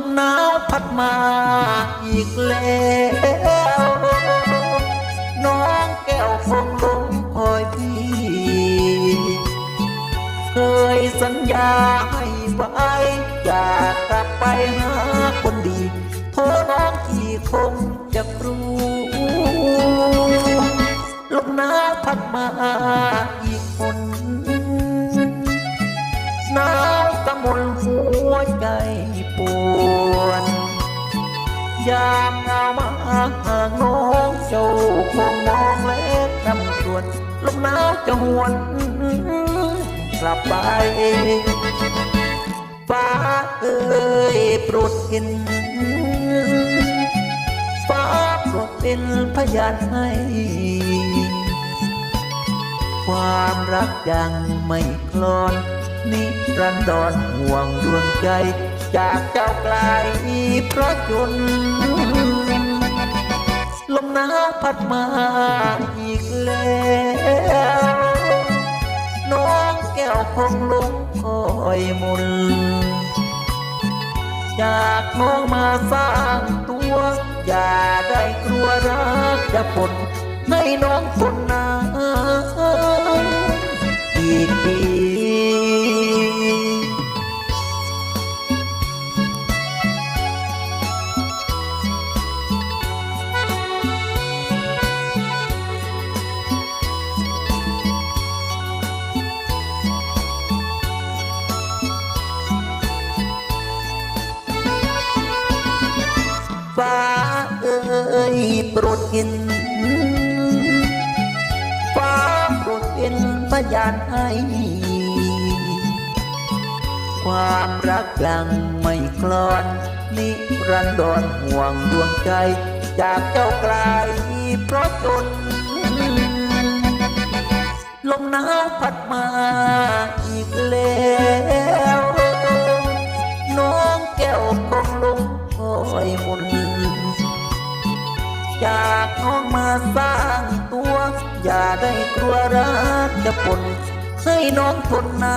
มหนาวพัดมาอีกแล้วน้องแก้วฟงลงคอยพี่ เคยสัญญาให้ไว้อยากกลับไปหาคนดีโทษน้องที่คง ยามเงามาห่างน้องเจ้าคงมองเล็กนำส่วนลมหนาวจะหวนกลับไปฟ้าเอ้ยโปรดเห็นฟ้าโปรดเป็นพยานให้ ความรักยังไม่คลอนนิรันดรห่วงดวงใจจากเจ้าไกล ราะจนลมหนาวพัดมาอีกแล้ว น้องแก้วคงลงคอยมุนจากน้องมาสร้างตัว อย่าได้กลัวรักจะผลให้น้องคนนา ฟ้าเอ้ยโปรดเห็นฟ้าโปรดเป็นพยานให้ความรักยังไม่คลอนนิรันดรห่วงดวงใจ จากเจ้าไกลเพราะจนลมหนาวพัดมา วรักจะปนให้น้องทนนา